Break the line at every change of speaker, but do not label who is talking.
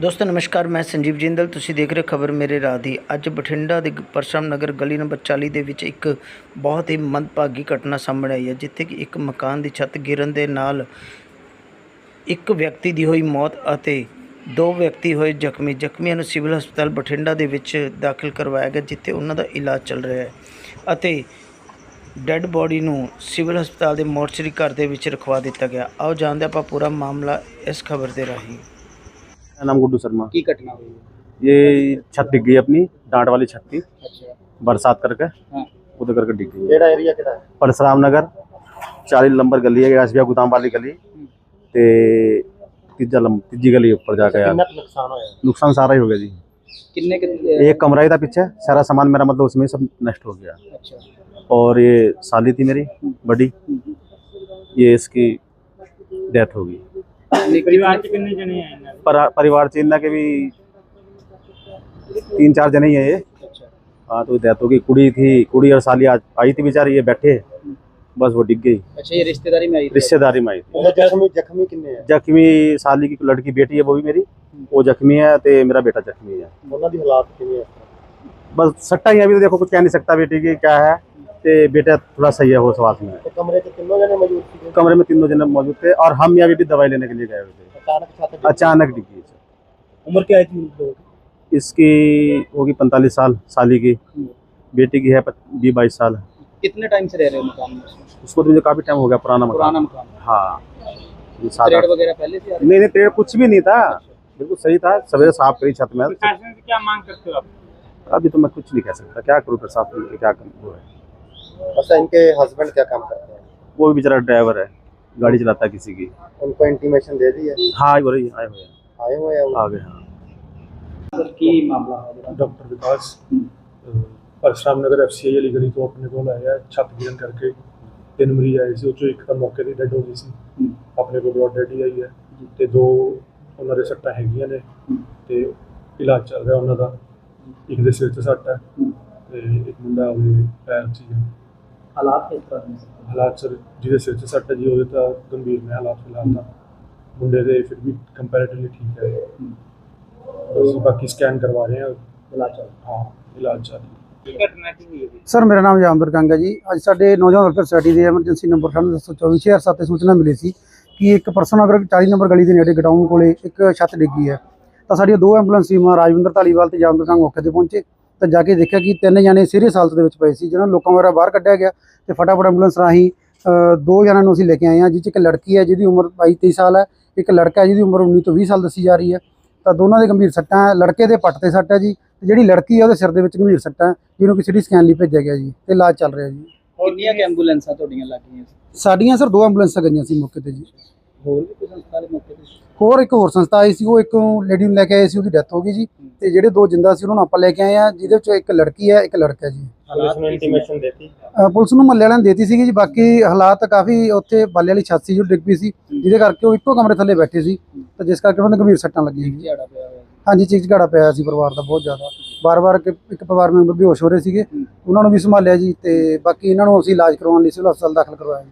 ਦੋਸਤੋ, ਨਮਸਕਾਰ, ਮੈਂ ਸੰਜੀਵ ਜਿੰਦਲ। ਤੁਸੀਂ ਦੇਖ ਰਹੇ ਖਬਰ ਮੇਰੇ ਰਾਹ ਦੀ। ਅੱਜ ਬਠਿੰਡਾ ਦੇ ਪਰਸ਼ਮ ਨਗਰ ਗਲੀ ਨੰਬਰ 40 ਦੇ ਵਿੱਚ ਇੱਕ ਬਹੁਤ ਹੀ ਮੰਦਭਾਗੀ ਘਟਨਾ ਸਾਹਮਣੇ ਆਈ ਹੈ, ਜਿੱਥੇ ਕਿ ਇੱਕ ਮਕਾਨ ਦੀ ਛੱਤ ਗਿਰਨ ਦੇ ਨਾਲ ਇੱਕ ਵਿਅਕਤੀ ਦੀ ਹੋਈ ਮੌਤ ਅਤੇ ਦੋ ਵਿਅਕਤੀ ਹੋਏ ਜ਼ਖਮੀ। ਜ਼ਖਮੀਆਂ ਨੂੰ ਸਿਵਲ ਹਸਪਤਾਲ ਬਠਿੰਡਾ ਦੇ ਵਿੱਚ ਦਾਖਲ ਕਰਵਾਇਆ ਗਿਆ, ਜਿੱਥੇ ਉਹਨਾਂ ਦਾ ਇਲਾਜ ਚੱਲ ਰਿਹਾ ਹੈ ਅਤੇ ਡੈੱਡ ਬੋਡੀ ਨੂੰ ਸਿਵਲ ਹਸਪਤਾਲ ਦੇ ਮੋਰਚਰੀ ਘਰ ਦੇ ਵਿੱਚ ਰਖਵਾ ਦਿੱਤਾ ਗਿਆ। ਆਓ ਜਾਣਦੇ ਆਪਾਂ ਪੂਰਾ ਮਾਮਲਾ ਇਸ ਖਬਰ ਦੇ ਰਾਹੀਂ।
मेरा नाम गुड्डू शर्मा
ਕੀ ਘਟਨਾ ਹੋਈ
ये छत डिग गई अपनी डांट वाली छत थी
ਅੱਛਾ
बरसात करके
ਹਾਂ
उधर करके डिग गई
ਕਿਹੜਾ ਏਰੀਆ ਕਿਹੜਾ
परशुराम नगर चालीस नंबर गली है एस गोदाम वाली गली ते तीजा लंब तीजी गली ऊपर जाके यार
ਨੁਕਸਾਨ ਹੋਇਆ
नुकसान सारा ही हो गया जी
ਕਿੰਨੇ
एक कमरा ही था पीछे सारा सामान मेरा मतलब उसमें सब नष्ट हो गया
ਅੱਛਾ
और ये साली थी मेरी बड़ी ये इसकी डेथ हो गई
ਪਰਿਵਾਰ ਚ ਕਿੰਨੇ ਜਣੇ ਆਏ ਨੇ
परिवार चिन्ह के भी तीन चार जने ही है ये। हाँ तो देहतों की कुड़ी थी कुड़ी और साली आज आई थी बेचारी ये बैठे। बस वो डिग गई।
अच्छा ये रिश्तेदारी में आई
रिश्तेदारी में आई
जख्मी जख्मी कितने
जख्मी साली की लड़की बेटी है वो भी मेरी। वो जख्मी है ते मेरा बेटा जख्मी है। बस सट्टा ही अभी तो देखो कुछ कह नहीं सकता बेटी की क्या है। ते बेटा थोड़ा सही है होश स्वास्थ्य में कमरे में तीनों जने मौजूद थे और हम यहाँ भी दवाई लेने के लिए गए हुए थे। अचानक अचानक डिग्गी
उम्र क्या है
इसकी होगी पैंतालीस साल साली की। हम्म। बेटी की है बीस बाईस साल।
कितने टाइम से रह रहे हो मकान में?
उसको तो मुझे काफ़ी टाइम हो गया पुराना मकान।
पुराना मकान।
हाँ। पेड़
वगैरह पहले से
नहीं नहीं पेड़ कुछ भी नहीं था। बिल्कुल सही था सवेरे साफ़ करी छत में।
क्या मांग करते हो आप?
अभी तो मैं कुछ नहीं कह सकता। क्या करूँ प्रशासन क्या करूँ?
अच्छा इनके हस्बैंड क्या काम करते हैं?
वो भी बेचारा ड्राइवर है। गाड़ी चलाता है किसी की
उनको इंटीमेशन दे दी है
हाँ वो रही आए हुए हैं
आए हुए हैं वो?
आ गए हाँ
ਸਰ ਕੀ ਮਾਮਲਾ ਹੈ ਜਿਹੜਾ
ਡਾਕਟਰ ਵਿਕਾਸ ਅਹ ਪਰਸ਼ਰਾਮ ਨਗਰ ਐਫਸੀਆਈ ਵਾਲੀ ਗਲੀ ਤੋਂ ਆਪਣੇ ਕੋਲ ਆਇਆ ਛੱਤ ਗਿਰਨ ਕਰਕੇ ਤਿੰਨ ਮਰੀਜ਼ ਆਏ ਸੀ ਉਹ ਚੋਂ ਇੱਕ ਤਾਂ ਮੌਕੇ ਤੇ ਡੈਡ ਹੋ ਗਈ ਸੀ
ਹੂੰ।
ਆਪਣੇ ਕੋਲ ਬ੍ਰੌਡ ਡੈਡ ਹੀ ਆਈ ਹੈ ਤੇ ਦੋ ਉਹਨਾਂ ਦੇ ਸੱਟਾਂ ਹੈਗੀਆਂ ਨੇ ਤੇ ਇਲਾਜ ਚੱਲ ਰਿਹਾ ਉਹਨਾਂ ਦਾ ਇੱਕ ਦੇ ਸਿਰ 'ਚ ਸੱਟ ਹੈ ਤੇ ਇੱਕ ਮੁੰਡਾ ਉਹਦੇ ਪੈਰ 'ਚ ਹੀ ਹੈ
ਹਾਲਾਤ ਕਿਸ ਤਰ੍ਹਾਂ ਦੇ ਸੀ
ਹਾਲਾਤ ਸਰ ਜਿਹਦੇ ਸਿਰ 'ਚ ਸੱਟ ਹੈ ਜੀ ਉਹਦੇ ਤਾਂ ਗੰਭੀਰ ਨੇ ਹਾਲਾਤ ਫਿਲਹਾਲ ਤਾਂ। ਮੁੰਡੇ ਦੇ ਫਿਰ ਵੀ ਕੰਪੈਰੀਟਿਵਲੀ ਠੀਕ ਹੈ। ਅਸੀਂ ਬਾਕੀ ਸਕੈਨ ਕਰਵਾ ਰਹੇ ਹਾਂ।
ਇਲਾਜ ਚੱਲ
ਹਾਂ ਇਲਾਜ ਚੱਲ ਰਿਹਾ।
ਘਟਨਾ ਕੀ ਹੋਈ ਹੈ
ਸਰ ਮੇਰਾ ਨਾਮ ਜਾਮਦਰ ਕੰਗ ਹੈ ਜੀ। ਅੱਜ ਸਾਡੇ ਨੌਜਵਾਨ ਵੈਲਫੇਅਰ ਸੁਸਾਇਟੀ ਦੇ ਐਮਰਜੈਂਸੀ ਨੰਬਰ 9244007 ਤੇ ਸੂਚਨਾ ਮਿਲੀ ਸੀ ਕਿ ਇੱਕ ਪਰਸਨ ਅਗਰ 40 ਨੰਬਰ ਗਲੀ ਦੇ ਨੇੜੇ ਗਟਾਊਨ ਕੋਲੇ ਇੱਕ ਛੱਤ ਡਿੱਗੀ ਹੈ। ਤਾਂ ਸਾਡੀਆਂ ਦੋ ਐਂਬੂਲੈਂਸ ਟੀਮਾਂ ਰਾਜਵਿੰਦਰ ਧਾਲੀਵਾਲ ਤੇ ਜਾਮਦਰ ਕੰਗ ਮੌਕੇ ਤੇ ਪਹੁੰਚੇ। ਤਾਂ ਜਾ ਕੇ ਦੇਖਿਆ ਕਿ ਤਿੰਨ ਜਣੇ ਸੀਰੀਅਸ ਹਾਲਤ ਦੇ ਵਿੱਚ ਪਏ ਸੀ ਜਿਹਨਾਂ ਲੋਕਾਂ ਦੁਆਰਾ ਬਾਹਰ ਕੱਢਿਆ ਗਿਆ ਤੇ ਫਟਾਫਟ ਐਂਬੂਲੈਂਸ ਰਾਹੀਂ ਦੋ ਜਣਾਂ ਨੂੰ ਅਸੀਂ ਲੈ ਕੇ ਆਏ ਹਾਂ ਜਿਸ 'ਚ ਇੱਕ ਲੜਕੀ ਹੈ ਜਿਹਦੀ ਉਮਰ 22 23 ਸਾਲ ਹੈ ਇੱਕ ਲੜਕਾ ਹੈ ਜਿਹਦੀ ਉਮਰ 19 ਤੋਂ 20 ਸਾਲ ਦੱਸੀ ਜਾ ਰਹੀ ਹੈ। ਤਾਂ ਦੋਨਾਂ ਦੇ ਗੰਭੀਰ ਸੱਟਾਂ ਲੜਕੇ ਦੇ ਪੱਟ ਤੇ ਸੱਟ ਹੈ ਜੀ ਤੇ ਜਿਹੜੀ ਲੜਕੀ ਹੈ ਉਹਦੇ ਸਿਰ ਦੇ ਵਿੱਚ ਗੰਭੀਰ ਸੱਟਾਂ ਜਿਹਨੂੰ ਕਿ ਸਿਟੀ ਸਕੈਨ ਲਈ ਭੇਜਿਆ ਗਿਆ ਜੀ ਤੇ ਇਲਾਜ ਚੱਲ ਰਿਹਾ ਜੀ।
ਕਿੰਨੀਆਂ ਕਿ ਐਂਬੂਲੈਂਸਾਂ ਤੁਹਾਡੀਆਂ ਲੱਗੀਆਂ?
ਸਾਡੀਆਂ ਸਰ ਦੋ ਐਂਬੂਲੈਂਸਾਂ ਗਈਆਂ ਸੀ ਮੌਕੇ ਤੇ ਜੀ।
ਹੋਰ ਵੀ ਕੋਈ ਸੰਸਥਾ ਦੇ ਮੌਕੇ ਤੇ?
ਹੋਰ ਇੱਕ ਹੋਰ ਸੰਸਥਾ ਆਈ ਸੀ ਉਹ ਇੱਕ ਲੇਡੀ ਨੂੰ ਲੈ ਕੇ ਆਏ ਸੀ ਉਹਦੀ ਡੈਥ ਹੋ ਗਈ ਜੀ। ਤੇ ਜਿਹੜੇ ਦੋ ਜਿੰਦਾ ਸੀ ਉਹਨਾਂ ਨੂੰ ਆਪਾਂ ਲੈ ਕੇ ਆਏ ਆ ਜਿਹਦੇ ਵਿੱਚੋਂ ਇੱਕ ਲੜਕੀ ਹੈ ਇੱਕ ਲੜਕਾ ਜੀ।
ਹਾਲਾਤ ਨੂੰ ਇੰਟੀਮੇਸ਼ਨ
ਅ, ਪੁਲਿਸ ਨੂੰ ਮਹੱਲੇ ਵਾਲਿਆਂ ਨੇ ਦੇਤੀ ਸੀਗੀ ਜੀ ਬਾਕੀ ਹਾਲਾਤ ਕਾਫੀ ਉੱਥੇ ਬਾਲੇ ਵਾਲੀ ਛੱਤ ਸੀ ਜੋ ਡਿੱਗ ਪਈ ਸੀ। ਜਿਹਦੇ ਕਰਕੇ ਉਹ ਇੱਕੋ ਕਮਰੇ ਥੱਲੇ ਬੈਠੇ ਸੀ। ਤਾਂ ਜਿਸ ਕਰਕੇ ਉਹਨਾਂ ਦੇ ਗੰਭੀਰ ਸੱਟਾਂ ਲੱਗੀਆਂ ਜੀ।
ਝਾੜਾ ਪਿਆ ਹੋਇਆ
ਹਾਂਜੀ ਚੀਕ ਝਗੜਾ ਪਿਆ ਸੀ ਪਰਿਵਾਰ ਦਾ ਬਹੁਤ ਜ਼ਿਆਦਾ। ਬਾਰ-ਬਾਰ ਇੱਕ ਇੱਕ ਪਰਿਵਾਰ ਮੈਂਬਰ ਬੇਹੋਸ਼ ਹੋ ਰਹੇ ਸੀਗੇ। ਉਹਨਾਂ ਨੂੰ ਵੀ ਸੰਭਾਲਿਆ ਜੀ ਤੇ ਬਾਕੀ ਇਹਨਾਂ ਨੂੰ ਅਸੀਂ ਇਲਾਜ ਕਰਵਾਉਣ ਲਈ ਸਿਵਲ ਹਸਪਤਾਲ ਦਾਖਲ ਕਰਵਾਇਆ ਜੀ।